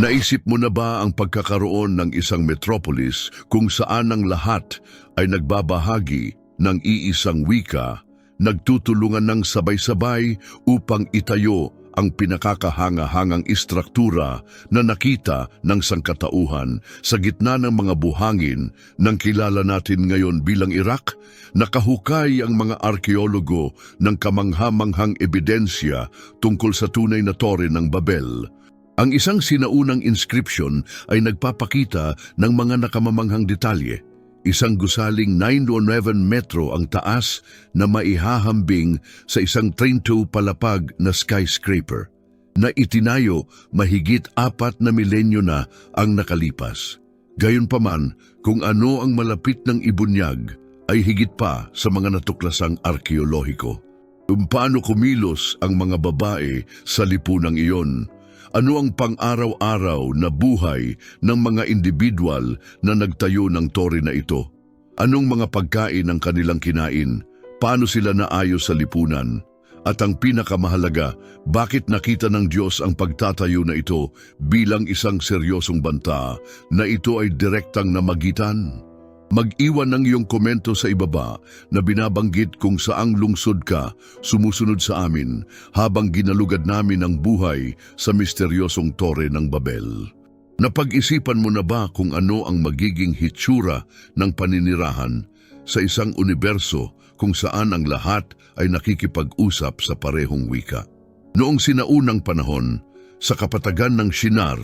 Naisip mo na ba ang pagkakaroon ng isang metropolis kung saan ang lahat ay nagbabahagi ng iisang wika, nagtutulungan ng sabay-sabay upang itayo ang pinakakahanga-hangang istruktura na nakita ng sangkatauhan sa gitna ng mga buhangin ng kilala natin ngayon bilang Iraq, nakahukay ang mga arkeologo ng kamanghamanghang ebidensya tungkol sa tunay na tore ng Babel. Ang isang sinaunang inscription ay nagpapakita ng mga nakamamanghang detalye. Isang gusaling 9-11 metro ang taas na maihahambing sa isang 32 palapag na skyscraper na itinayo mahigit apat na milenyo na ang nakalipas. Gayunpaman, kung ano ang malapit ng ibunyag ay higit pa sa mga natuklasang arkeolohiko. Paano kumilos ang mga babae sa lipunang iyon, ano ang pang-araw-araw na buhay ng mga individual na nagtayo ng tore na ito? Anong mga pagkain ang kanilang kinain? Paano sila naayos sa lipunan? At ang pinakamahalaga, bakit nakita ng Diyos ang pagtatayo na ito bilang isang seryosong banta na ito ay direktang namagitan? Mag-iwan ng iyong komento sa ibaba na binabanggit kung saang lungsod ka sumusunod sa amin habang ginalugad namin ang buhay sa misteryosong tore ng Babel. Napag-isipan mo na ba kung ano ang magiging hitsura ng paninirahan sa isang universo kung saan ang lahat ay nakikipag-usap sa parehong wika? Noong sinaunang panahon, sa kapatagan ng Shinar,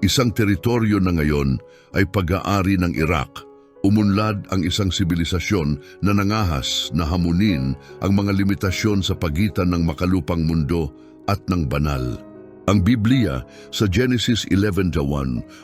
isang teritoryo na ngayon ay pag-aari ng Iraq, umunlad ang isang sibilisasyon na nangahas na hamunin ang mga limitasyon sa pagitan ng makalupang mundo at ng banal. Ang Biblia sa Genesis 11.1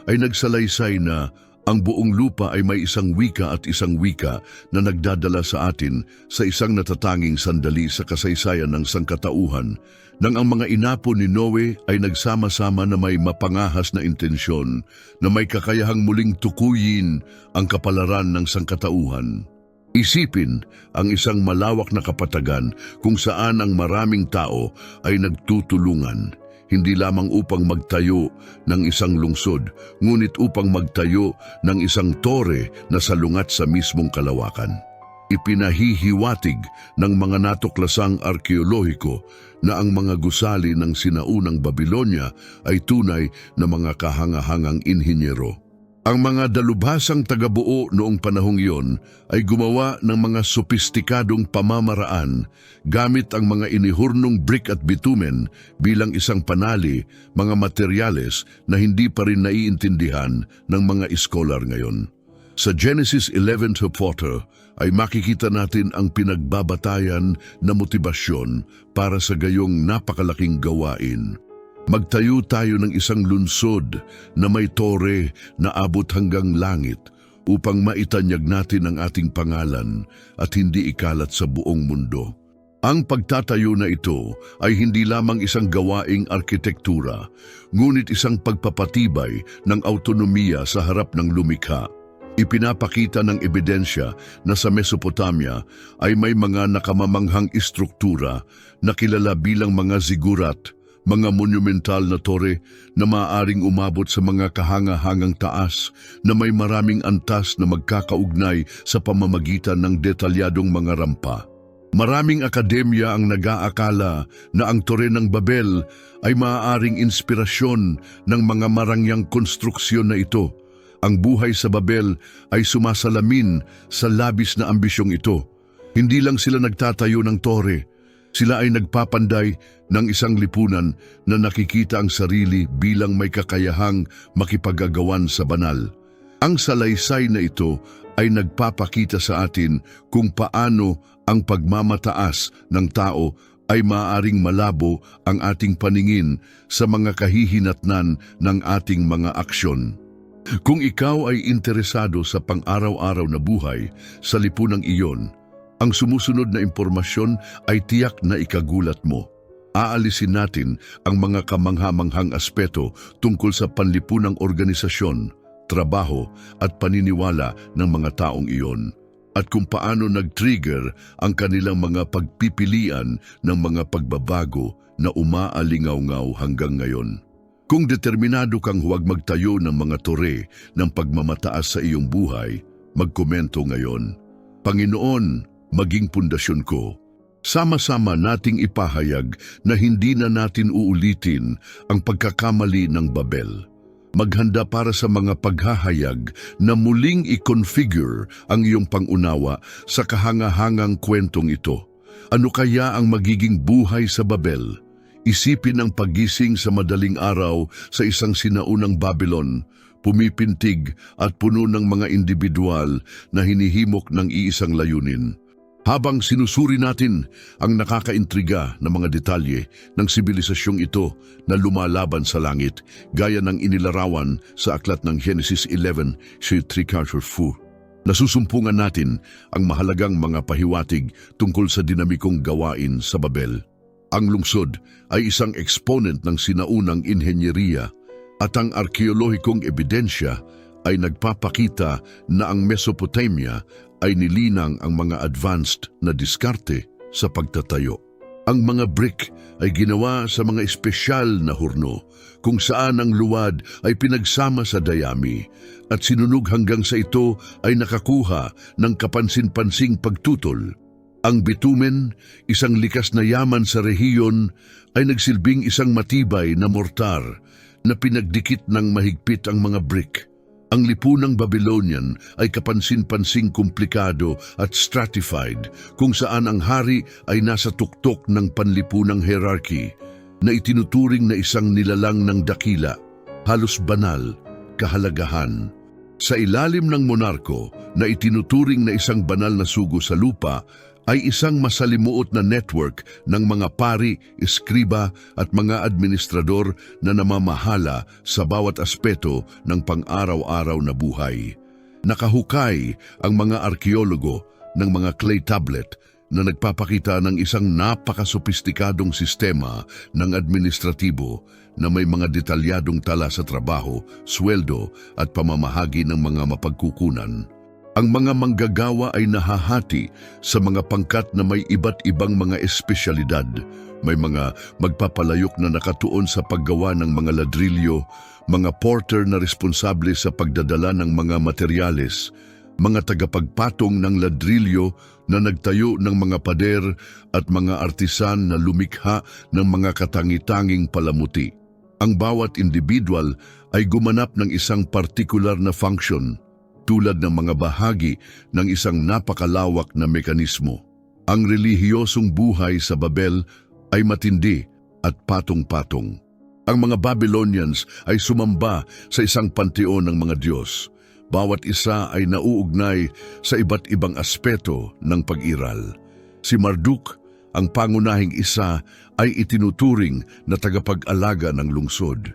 ay nagsalaysay na ang buong lupa ay may isang wika at isang wika na nagdadala sa atin sa isang natatanging sandali sa kasaysayan ng sangkatauhan nang ang mga inapo ni Noe ay nagsama-sama na may mapangahas na intensyon na may kakayahang muling tukuyin ang kapalaran ng sangkatauhan. Isipin ang isang malawak na kapatagan kung saan ang maraming tao ay nagtutulungan hindi lamang upang magtayo ng isang lungsod, ngunit upang magtayo ng isang tore na salungat sa mismong kalawakan. Ipinahihiwatig ng mga natuklasang arkeolohiko na ang mga gusali ng sinaunang Babylonia ay tunay na mga kahangahangang inhinyero. Ang mga dalubhasang tagabuo noong panahong iyon ay gumawa ng mga sopistikadong pamamaraan gamit ang mga inihurnong brick at bitumen bilang isang panali, mga materyales na hindi pa rin naiintindihan ng mga iskolar ngayon. Sa Genesis 11 to 4 ay makikita natin ang pinagbabatayan na motibasyon para sa gayong napakalaking gawain. Magtayo tayo ng isang lunsod na may tore na abot hanggang langit upang maitanyag natin ang ating pangalan at hindi ikalat sa buong mundo. Ang pagtatayo na ito ay hindi lamang isang gawaing arkitektura, ngunit isang pagpapatibay ng autonomiya sa harap ng lumikha. Ipinapakita ng ebidensya na sa Mesopotamia ay may mga nakamamanghang istruktura na kilala bilang mga zigurat, mga monumental na tore na maaaring umabot sa mga kahanga-hangang taas na may maraming antas na magkakaugnay sa pamamagitan ng detalyadong mga rampa. Maraming akademya ang nag-aakala na ang tore ng Babel ay maaaring inspirasyon ng mga marangyang konstruksyon na ito. Ang buhay sa Babel ay sumasalamin sa labis na ambisyong ito. Hindi lang sila nagtatayo ng tore, sila ay nagpapanday ng isang lipunan na nakikita ang sarili bilang may kakayahang makipagagawan sa banal. Ang salaysay na ito ay nagpapakita sa atin kung paano ang pagmamataas ng tao ay maaaring malabo ang ating paningin sa mga kahihinatnan ng ating mga aksyon. Kung ikaw ay interesado sa pang-araw-araw na buhay sa lipunang iyon, ang sumusunod na impormasyon ay tiyak na ikagulat mo. Aalisin natin ang mga kamanghamanghang aspeto tungkol sa panlipunang organisasyon, trabaho at paniniwala ng mga taong iyon at kung paano nag-trigger ang kanilang mga pagpipilian ng mga pagbabago na umaalingaw-ngaw hanggang ngayon. Kung determinado kang huwag magtayo ng mga tore ng pagmamataas sa iyong buhay, magkomento ngayon. Panginoon, maging pundasyon ko. Sama-sama nating ipahayag na hindi na natin uulitin ang pagkakamali ng Babel. Maghanda para sa mga paghahayag na muling i-configure ang iyong pangunawa sa kahangahangang kwentong ito. Ano kaya ang magiging buhay sa Babel? Isipin ang pagising sa madaling araw sa isang sinaunang Babylon, pumipintig at puno ng mga individual na hinihimok ng iisang layunin. Habang sinusuri natin ang nakakaintriga na mga detalye ng sibilisasyong ito na lumalaban sa langit, gaya ng inilarawan sa aklat ng Genesis 11 si Tricarter Fu. Nasusumpungan natin ang mahalagang mga pahiwatig tungkol sa dinamikong gawain sa Babel. Ang lungsod ay isang exponent ng sinaunang inhenyeriya at ang arkeolohikong ebidensya ay nagpapakita na ang Mesopotamia ay nilinang ang mga advanced na diskarte sa pagtatayo. Ang mga brick ay ginawa sa mga espesyal na hurno kung saan ang luwad ay pinagsama sa dayami at sinunog hanggang sa ito ay nakakuha ng kapansin-pansing pagtutol. Ang bitumen, isang likas na yaman sa rehiyon, ay nagsilbing isang matibay na mortar na pinagdikit ng mahigpit ang mga brick. Ang lipunang Babylonian ay kapansin-pansing komplikado at stratified kung saan ang hari ay nasa tuktok ng panlipunang hierarchy na itinuturing na isang nilalang ng dakila, halos banal, kahalagahan. Sa ilalim ng monarko na itinuturing na isang banal na sugo sa lupa ay isang masalimuot na network ng mga pari, eskriba at mga administrador na namamahala sa bawat aspeto ng pang-araw-araw na buhay. Nakahukay ang mga arkeologo ng mga clay tablet na nagpapakita ng isang napakasophistikadong sistema ng administratibo na may mga detalyadong tala sa trabaho, sweldo at pamamahagi ng mga mapagkukunan. Ang mga manggagawa ay nahahati sa mga pangkat na may iba't ibang mga espesyalidad. May mga magpapalayok na nakatuon sa paggawa ng mga ladrilyo, mga porter na responsable sa pagdadala ng mga materyales, mga tagapagpatong ng ladrilyo na nagtayo ng mga pader at mga artisan na lumikha ng mga katangi-tanging palamuti. Ang bawat individual ay gumanap ng isang partikular na function tulad ng mga bahagi ng isang napakalawak na mekanismo. Ang relihiyosong buhay sa Babel ay matindi at patong-patong. Ang mga Babylonians ay sumamba sa isang panteon ng mga Diyos. Bawat isa ay nauugnay sa iba't ibang aspeto ng pag-iral. Si Marduk, ang pangunahing isa, ay itinuturing na tagapag-alaga ng lungsod.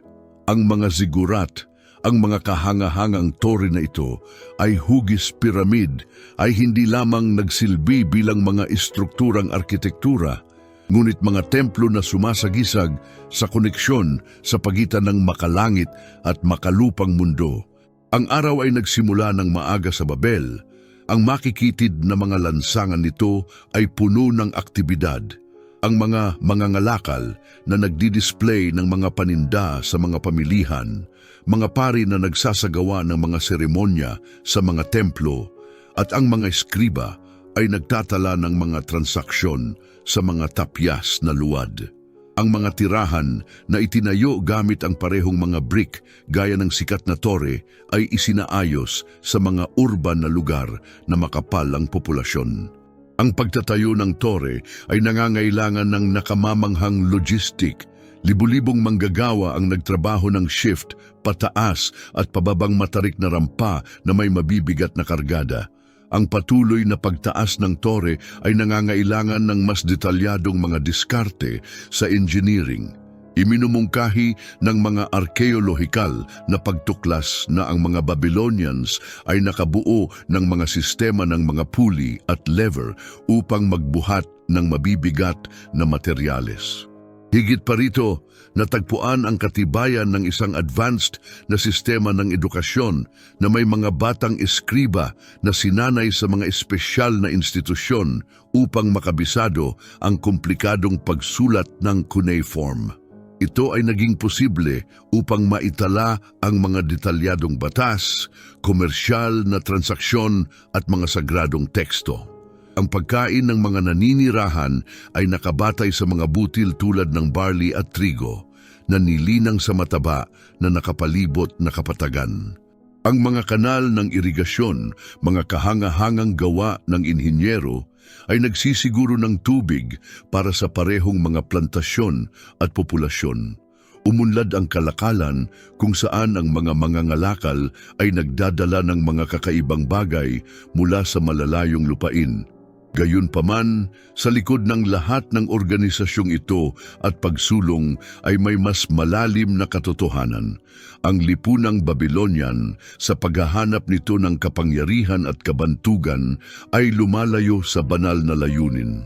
Ang mga zigurat, ang mga kahangahangang tore na ito ay hugis piramid ay hindi lamang nagsilbi bilang mga istrukturang arkitektura, ngunit mga templo na sumasagisag sa koneksyon sa pagitan ng makalangit at makalupang mundo. Ang araw ay nagsimula ng maaga sa Babel. Ang makikitid na mga lansangan nito ay puno ng aktibidad. Ang mga mangangalakal na nagdi-display ng mga paninda sa mga pamilihan, mga pari na nagsasagawa ng mga seremonya sa mga templo, at ang mga eskriba ay nagtatala ng mga transaksyon sa mga tapyas na luwad. Ang mga tirahan na itinayo gamit ang parehong mga brick gaya ng sikat na tore ay isinaayos sa mga urban na lugar na makapal ang populasyon. Ang pagtatayo ng tore ay nangangailangan ng nakamamanghang logistic. Libu-libong manggagawa ang nagtrabaho ng shift, pataas at pababang matarik na rampa na may mabibigat na kargada. Ang patuloy na pagtaas ng tore ay nangangailangan ng mas detalyadong mga diskarte sa engineering. Iminumungkahi ng mga arkeolohikal na pagtuklas na ang mga Babylonians ay nakabuo ng mga sistema ng mga pulley at lever upang magbuhat ng mabibigat na materyales. Higit pa rito, natagpuan ang katibayan ng isang advanced na sistema ng edukasyon na may mga batang eskriba na sinanay sa mga espesyal na institusyon upang makabisado ang komplikadong pagsulat ng cuneiform. Ito ay naging posible upang maitala ang mga detalyadong batas, komersyal na transaksyon at mga sagradong teksto. Ang pagkain ng mga naninirahan ay nakabatay sa mga butil tulad ng barley at trigo na nilinang sa mataba na nakapalibot na kapatagan. Ang mga kanal ng irigasyon, mga kahanga-hangang gawa ng inhinyero, ay nagsisiguro ng tubig para sa parehong mga plantasyon at populasyon. Umunlad ang kalakalan kung saan ang mga mangangalakal ay nagdadala ng mga kakaibang bagay mula sa malalayong lupain. Gayunpaman, sa likod ng lahat ng organisasyong ito at pagsulong ay may mas malalim na katotohanan. Ang lipunang Babylonian sa paghahanap nito ng kapangyarihan at kabantugan ay lumalayo sa banal na layunin.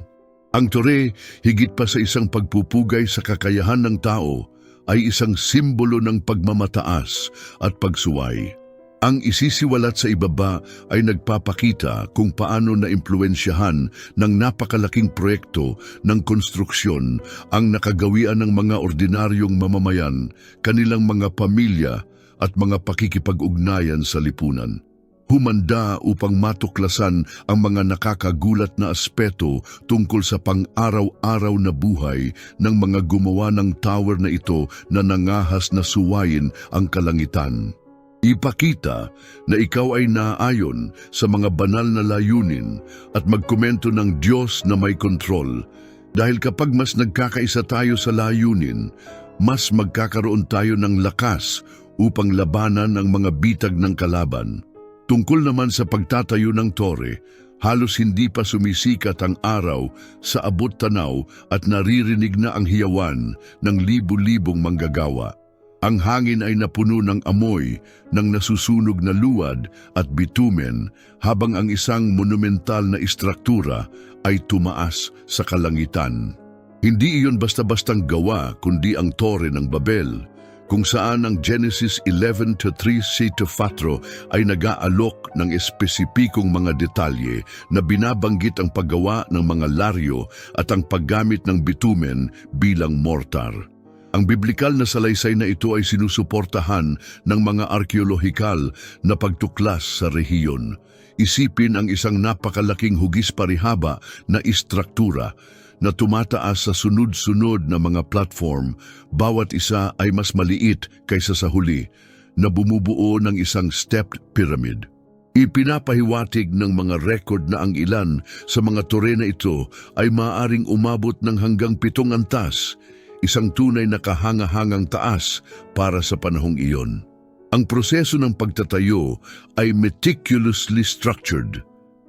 Ang tore, higit pa sa isang pagpupugay sa kakayahan ng tao, ay isang simbolo ng pagmamataas at pagsuway. Ang isisiwalat sa ibaba ay nagpapakita kung paano naimpluensyahan ng napakalaking proyekto ng konstruksyon ang nakagawian ng mga ordinaryong mamamayan, kanilang mga pamilya at mga pakikipag-ugnayan sa lipunan. Humanda upang matuklasan ang mga nakakagulat na aspeto tungkol sa pang-araw-araw na buhay ng mga gumawa ng tower na ito na nangahas na suwayin ang kalangitan. Ipakita na ikaw ay naayon sa mga banal na layunin at magkomento ng Diyos na may kontrol. Dahil kapag mas nagkakaisa tayo sa layunin, mas magkakaroon tayo ng lakas upang labanan ang mga bitag ng kalaban. Tungkol naman sa pagtatayo ng tore, halos hindi pa sumisikat ang araw sa abot tanaw at naririnig na ang hiyawan ng libu-libong manggagawa. Ang hangin ay napuno ng amoy ng nasusunog na luwad at bitumen habang ang isang monumental na istruktura ay tumaas sa kalangitan. Hindi iyon basta-bastang gawa kundi ang tore ng Babel, kung saan ang Genesis 11 to 3 c to 4 ay nag-aalok ng espesipikong mga detalye na binabanggit ang paggawa ng mga laryo at ang paggamit ng bitumen bilang mortar. Ang biblikal na salaysay na ito ay sinusuportahan ng mga arkeolohikal na pagtuklas sa rehiyon. Isipin ang isang napakalaking hugis parihaba na istruktura na tumataas sa sunod-sunod na mga platform, bawat isa ay mas maliit kaysa sa huli, na bumubuo ng isang stepped pyramid. Ipinapahiwatig ng mga record na ang ilan sa mga tore na ito ay maaaring umabot ng hanggang pitong antas, isang tunay na kahanga-hangang taas para sa panahong iyon. Ang proseso ng pagtatayo ay meticulously structured.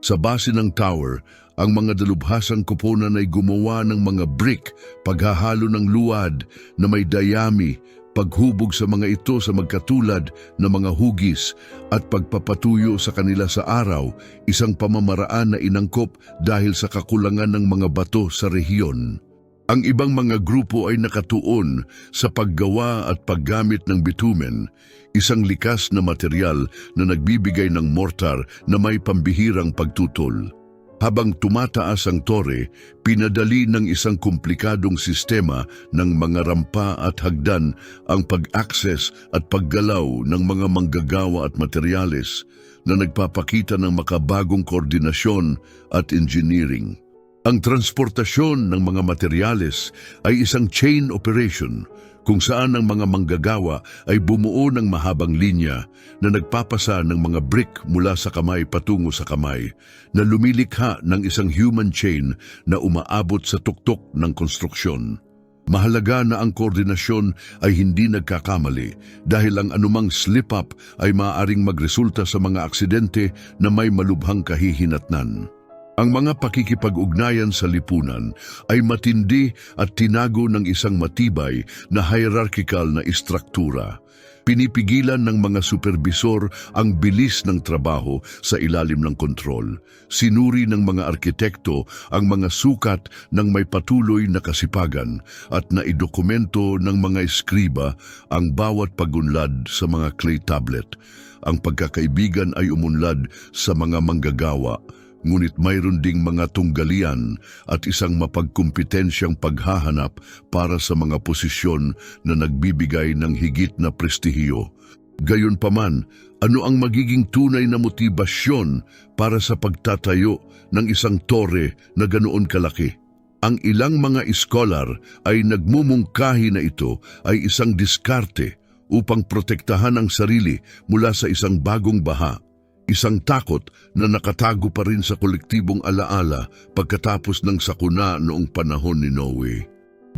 Sa base ng tower, ang mga dalubhasang kuponan ay gumawa ng mga brick, paghahalo ng luwad na may dayami, paghubog sa mga ito sa magkatulad na mga hugis at pagpapatuyo sa kanila sa araw, isang pamamaraan na inangkop dahil sa kakulangan ng mga bato sa rehiyon. Ang ibang mga grupo ay nakatuon sa paggawa at paggamit ng bitumen, isang likas na material na nagbibigay ng mortar na may pambihirang pagtutol. Habang tumataas ang tore, pinadali ng isang komplikadong sistema ng mga rampa at hagdan ang pag-access at paggalaw ng mga manggagawa at materyales na nagpapakita ng makabagong koordinasyon at engineering. Ang transportasyon ng mga materyales ay isang chain operation kung saan ang mga manggagawa ay bumuo ng mahabang linya na nagpapasa ng mga brick mula sa kamay patungo sa kamay na lumilikha ng isang human chain na umaabot sa tuktok ng konstruksyon. Mahalaga na ang koordinasyon ay hindi nagkakamali dahil ang anumang slip-up ay maaaring magresulta sa mga aksidente na may malubhang kahihinatnan. Ang mga pakikipag-ugnayan sa lipunan ay matindi at tinago ng isang matibay na hierarchical na istruktura. Pinipigilan ng mga supervisor ang bilis ng trabaho sa ilalim ng kontrol. Sinuri ng mga arkitekto ang mga sukat ng may patuloy na kasipagan at naidokumento ng mga eskriba ang bawat pagunlad sa mga clay tablet. Ang pagkakaibigan ay umunlad sa mga manggagawa ngunit mayroon ding mga tunggalian at isang mapagkumpetensyang paghahanap para sa mga posisyon na nagbibigay ng higit na prestihiyo. Gayunpaman, ano ang magiging tunay na motibasyon para sa pagtatayo ng isang tore na ganoon kalaki? Ang ilang mga iskolar ay nagmumungkahi na ito ay isang diskarte upang protektahan ang sarili mula sa isang bagong baha, isang takot na nakatago pa rin sa kolektibong alaala pagkatapos ng sakuna noong panahon ni Noe.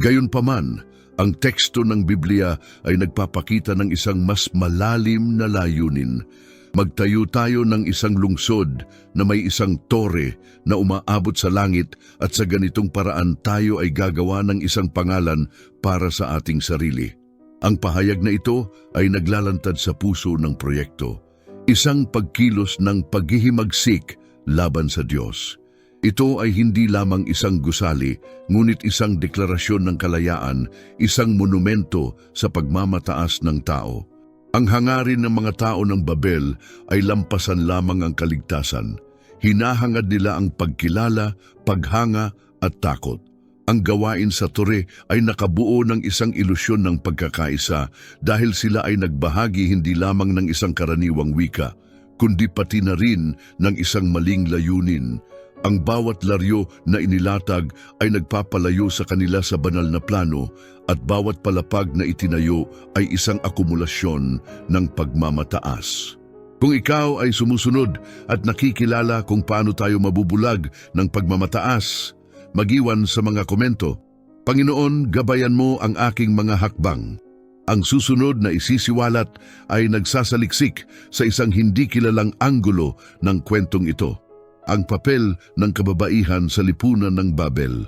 Gayunpaman, ang teksto ng Biblia ay nagpapakita ng isang mas malalim na layunin. Magtayo tayo ng isang lungsod na may isang tore na umaabot sa langit at sa ganitong paraan tayo ay gagawa ng isang pangalan para sa ating sarili. Ang pahayag na ito ay naglalantad sa puso ng proyekto. Isang pagkilos ng paghihimagsik laban sa Diyos. Ito ay hindi lamang isang gusali, ngunit isang deklarasyon ng kalayaan, isang monumento sa pagmamataas ng tao. Ang hangarin ng mga tao ng Babel ay lampasan lamang ang kaligtasan. Hinahangad nila ang pagkilala, paghanga at takot. Ang gawain sa Tore ay nakabuo ng isang ilusyon ng pagkakaisa dahil sila ay nagbahagi hindi lamang ng isang karaniwang wika, kundi pati na rin ng isang maling layunin. Ang bawat laryo na inilatag ay nagpapalayo sa kanila sa banal na plano at bawat palapag na itinayo ay isang akumulasyon ng pagmamataas. Kung ikaw ay sumusunod at nakikilala kung paano tayo mabubulag ng pagmamataas, magiwan sa mga komento. Panginoon, gabayan mo ang aking mga hakbang. Ang susunod na isisiwalat ay nagsasaliksik sa isang hindi kilalang anggulo ng kwentong ito ang papel ng kababaihan sa lipunan ng Babel.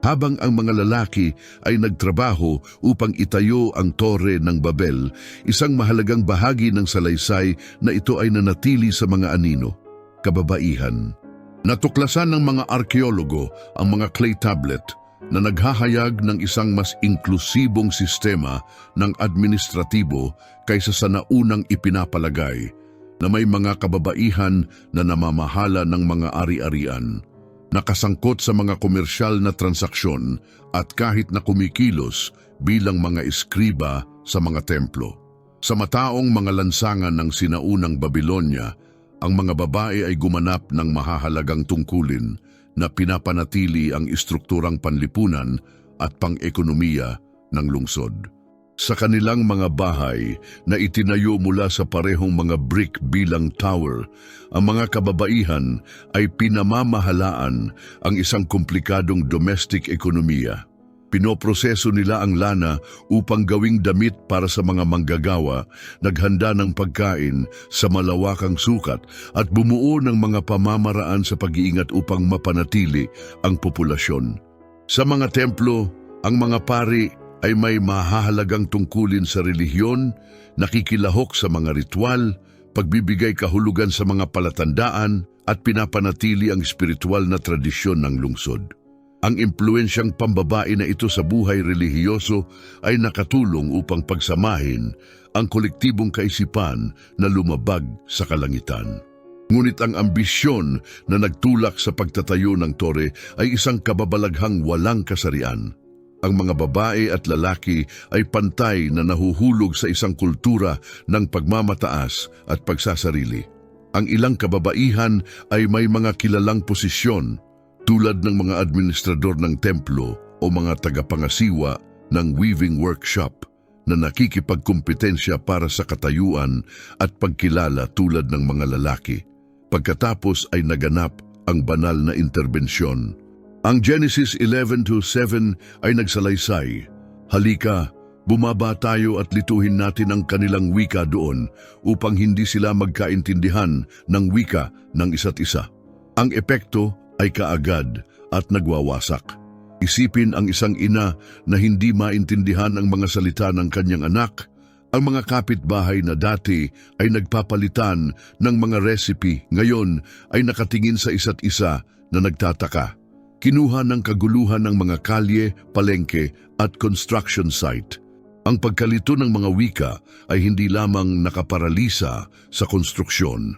Habang ang mga lalaki ay nagtrabaho upang itayo ang tore ng Babel, isang mahalagang bahagi ng salaysay na ito ay nanatili sa mga anino, kababaihan. Natuklasan ng mga arkeologo ang mga clay tablet na naghahayag ng isang mas inklusibong sistema ng administratibo kaysa sa naunang ipinapalagay na may mga kababaihan na namamahala ng mga ari-arian, nakasangkot sa mga komersyal na transaksyon at kahit na kumikilos bilang mga eskriba sa mga templo. Sa mataong mga lansangan ng sinaunang Babylonia, ang mga babae ay gumanap ng mahahalagang tungkulin na pinapanatili ang istrukturang panlipunan at pang-ekonomiya ng lungsod sa kanilang mga bahay na itinayo mula sa parehong mga brick bilang tower, ang mga kababaihan ay pinamamahalaan ang isang komplikadong domestic ekonomiya. Pinoproseso nila ang lana upang gawing damit para sa mga manggagawa, naghanda ng pagkain sa malawakang sukat at bumuo ng mga pamamaraan sa pag-iingat upang mapanatili ang populasyon. Sa mga templo, ang mga pari ay may mahahalagang tungkulin sa relihiyon, nakikilahok sa mga ritual, pagbibigay kahulugan sa mga palatandaan at pinapanatili ang espiritual na tradisyon ng lungsod. Ang impluensyang pambabae na ito sa buhay relihiyoso ay nakatulong upang pagsamahin ang kolektibong kaisipan na lumabag sa kalangitan. Ngunit ang ambisyon na nagtulak sa pagtatayo ng tore ay isang kababalaghang walang kasarian. Ang mga babae at lalaki ay pantay na nahuhulog sa isang kultura ng pagmamataas at pagsasarili. Ang ilang kababaihan ay may mga kilalang posisyon tulad ng mga administrador ng templo o mga tagapangasiwa ng weaving workshop na nakikipagkumpetensya para sa katayuan at pagkilala tulad ng mga lalaki. Pagkatapos ay naganap ang banal na interbensyon ang Genesis 11 to 7 ay nagsalaysay. Halika, bumaba tayo at lituhin natin ang kanilang wika doon upang hindi sila magkaintindihan ng wika ng isa't isa. Ang epekto ay kaagad at nagwawasak. Isipin ang isang ina na hindi maintindihan ang mga salita ng kanyang anak. Ang mga kapitbahay na dati ay nagpapalitan ng mga recipe ngayon ay nakatingin sa isa't isa na nagtataka kinuha ng kaguluhan ng mga kalye, palengke at construction site. Ang pagkalito ng mga wika ay hindi lamang nakaparalisa sa konstruksyon,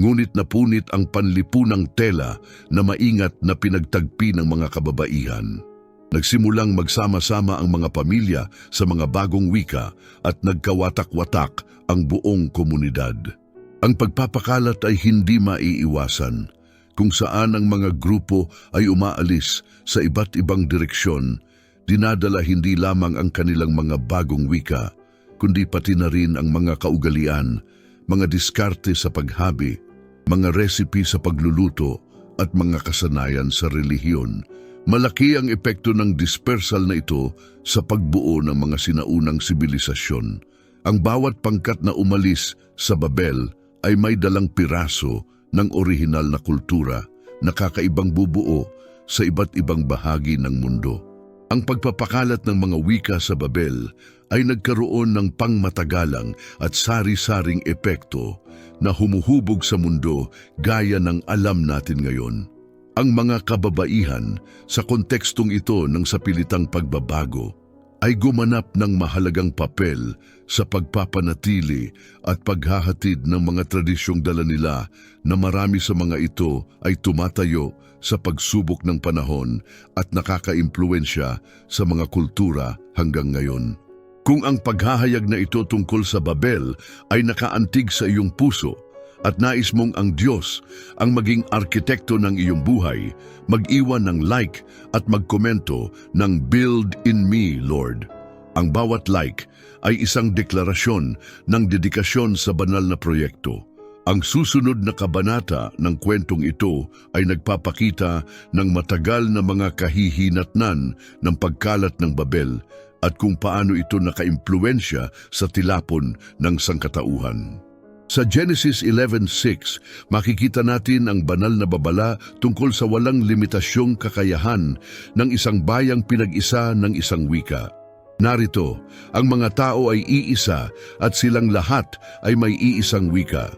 ngunit napunit ang panlipunang tela na maingat na pinagtagpi ng mga kababaihan. Nagsimulang magsama-sama ang mga pamilya sa mga bagong wika at nagkawatak-watak ang buong komunidad. Ang pagpapakalat ay hindi maiiwasan kung saan ang mga grupo ay umaalis sa iba't ibang direksyon, dinadala hindi lamang ang kanilang mga bagong wika, kundi pati na rin ang mga kaugalian, mga diskarte sa paghabi, mga recipe sa pagluluto at mga kasanayan sa relihiyon. Malaki ang epekto ng dispersal na ito sa pagbuo ng mga sinaunang sibilisasyon. Ang bawat pangkat na umalis sa Babel ay may dalang piraso ng orihinal na kultura na kakaibang bubuo sa iba't ibang bahagi ng mundo. Ang pagpapakalat ng mga wika sa Babel ay nagkaroon ng pangmatagalang at sari-saring epekto na humuhubog sa mundo gaya ng alam natin ngayon. Ang mga kababaihan sa kontekstong ito ng sapilitang pagbabago ay gumanap ng mahalagang papel sa pagpapanatili at paghahatid ng mga tradisyong dala nila na marami sa mga ito ay tumatayo sa pagsubok ng panahon at nakakaimpluensya sa mga kultura hanggang ngayon. Kung ang paghahayag na ito tungkol sa Babel ay nakaantig sa iyong puso at nais mong ang Diyos ang maging arkitekto ng iyong buhay, mag-iwan ng like at magkomento ng Build in Me, Lord. Ang bawat like ay isang deklarasyon ng dedikasyon sa banal na proyekto. Ang susunod na kabanata ng kwentong ito ay nagpapakita ng matagal na mga kahihinatnan ng pagkalat ng Babel at kung paano ito nakaimpluensya sa tilapon ng sangkatauhan. Sa Genesis 11.6, makikita natin ang banal na babala tungkol sa walang limitasyong kakayahan ng isang bayang pinag-isa ng isang wika. Narito, ang mga tao ay iisa at silang lahat ay may iisang wika.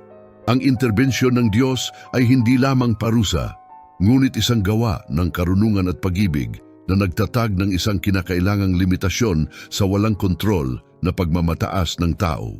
Ang interbensyon ng Diyos ay hindi lamang parusa, ngunit isang gawa ng karunungan at pag-ibig na nagtatag ng isang kinakailangang limitasyon sa walang kontrol na pagmamataas ng tao.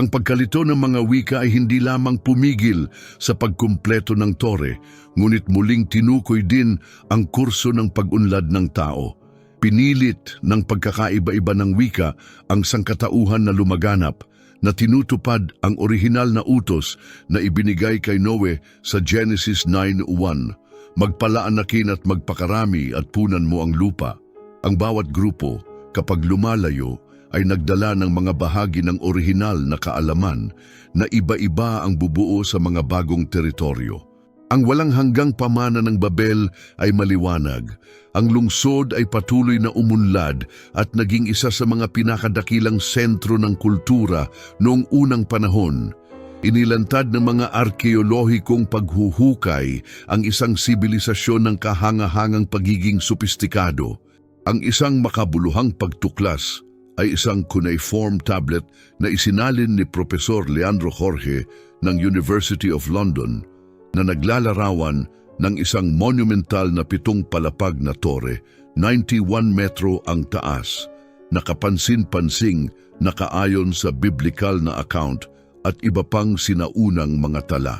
Ang pagkalito ng mga wika ay hindi lamang pumigil sa pagkumpleto ng tore, ngunit muling tinukoy din ang kurso ng pag-unlad ng tao. Pinilit ng pagkakaiba-iba ng wika ang sangkatauhan na lumaganap na tinutupad ang orihinal na utos na ibinigay kay Noe sa Genesis 9.1. Magpalaanakin at magpakarami at punan mo ang lupa. Ang bawat grupo, kapag lumalayo, ay nagdala ng mga bahagi ng orihinal na kaalaman na iba-iba ang bubuo sa mga bagong teritoryo. Ang walang hanggang pamana ng Babel ay maliwanag. Ang lungsod ay patuloy na umunlad at naging isa sa mga pinakadakilang sentro ng kultura noong unang panahon. Inilantad ng mga arkeolohikong paghuhukay ang isang sibilisasyon ng kahangahangang pagiging sopistikado. Ang isang makabuluhang pagtuklas ay isang cuneiform tablet na isinalin ni Profesor Leandro Jorge ng University of London na naglalarawan ng isang monumental na pitong palapag na tore, 91 metro ang taas, nakapansin-pansing nakaayon sa biblical na account at iba pang sinaunang mga tala.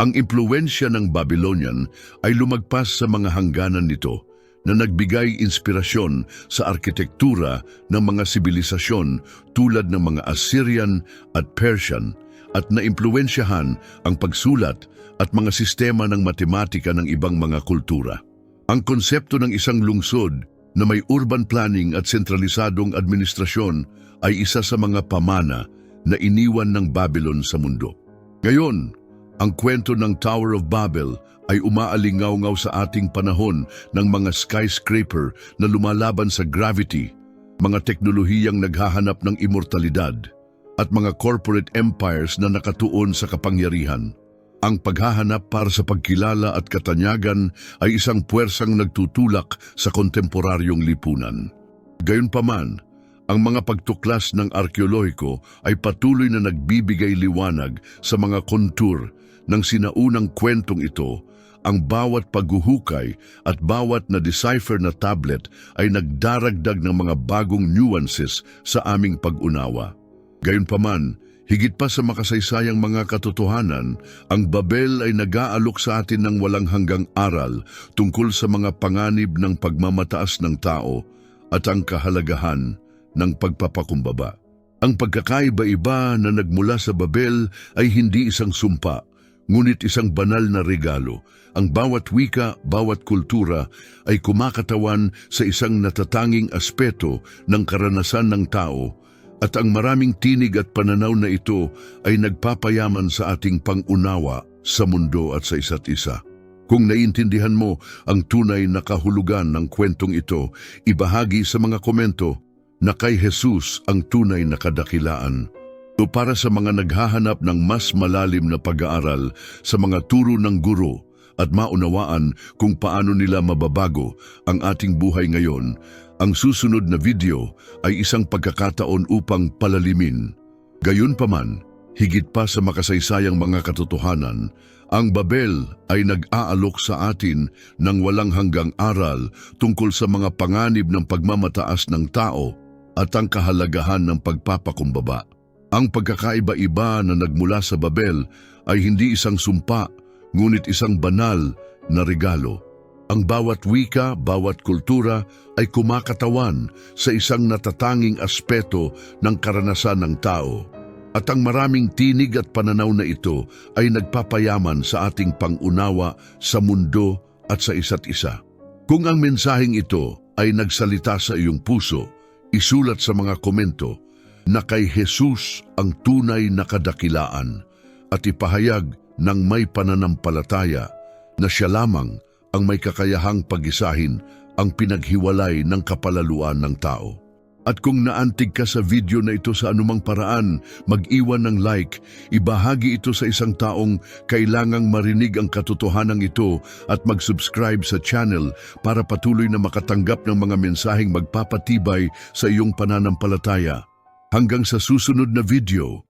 Ang impluensya ng Babylonian ay lumagpas sa mga hangganan nito na nagbigay inspirasyon sa arkitektura ng mga sibilisasyon tulad ng mga Assyrian at Persian at naimpluensyahan ang pagsulat at mga sistema ng matematika ng ibang mga kultura. Ang konsepto ng isang lungsod na may urban planning at sentralisadong administrasyon ay isa sa mga pamana na iniwan ng Babylon sa mundo. Ngayon, ang kwento ng Tower of Babel ay umaalingaw-ngaw sa ating panahon ng mga skyscraper na lumalaban sa gravity, mga teknolohiyang naghahanap ng immortalidad, at mga corporate empires na nakatuon sa kapangyarihan. Ang paghahanap para sa pagkilala at katanyagan ay isang puwersang nagtutulak sa kontemporaryong lipunan. Gayunpaman, ang mga pagtuklas ng arkeolohiko ay patuloy na nagbibigay liwanag sa mga kontur ng sinaunang kwentong ito ang bawat paghuhukay at bawat na decipher na tablet ay nagdaragdag ng mga bagong nuances sa aming pag-unawa. Gayunpaman, Higit pa sa makasaysayang mga katotohanan, ang Babel ay nag-aalok sa atin ng walang hanggang aral tungkol sa mga panganib ng pagmamataas ng tao at ang kahalagahan ng pagpapakumbaba. Ang pagkakaiba-iba na nagmula sa Babel ay hindi isang sumpa, ngunit isang banal na regalo. Ang bawat wika, bawat kultura ay kumakatawan sa isang natatanging aspeto ng karanasan ng tao at ang maraming tinig at pananaw na ito ay nagpapayaman sa ating pangunawa sa mundo at sa isa't isa. Kung naiintindihan mo ang tunay na kahulugan ng kwentong ito, ibahagi sa mga komento na kay Jesus ang tunay na kadakilaan. O para sa mga naghahanap ng mas malalim na pag-aaral sa mga turo ng guro at maunawaan kung paano nila mababago ang ating buhay ngayon, ang susunod na video ay isang pagkakataon upang palalimin. Gayunpaman, higit pa sa makasaysayang mga katotohanan, ang Babel ay nag-aalok sa atin ng walang hanggang aral tungkol sa mga panganib ng pagmamataas ng tao at ang kahalagahan ng pagpapakumbaba. Ang pagkakaiba-iba na nagmula sa Babel ay hindi isang sumpa, ngunit isang banal na regalo. Ang bawat wika, bawat kultura ay kumakatawan sa isang natatanging aspeto ng karanasan ng tao. At ang maraming tinig at pananaw na ito ay nagpapayaman sa ating pangunawa sa mundo at sa isa't isa. Kung ang mensaheng ito ay nagsalita sa iyong puso, isulat sa mga komento na kay Jesus ang tunay na kadakilaan at ipahayag ng may pananampalataya na siya lamang ang may kakayahang pagisahin ang pinaghiwalay ng kapalaluan ng tao. At kung naantig ka sa video na ito sa anumang paraan, mag-iwan ng like, ibahagi ito sa isang taong kailangang marinig ang katotohanan ito at mag-subscribe sa channel para patuloy na makatanggap ng mga mensaheng magpapatibay sa iyong pananampalataya. Hanggang sa susunod na video,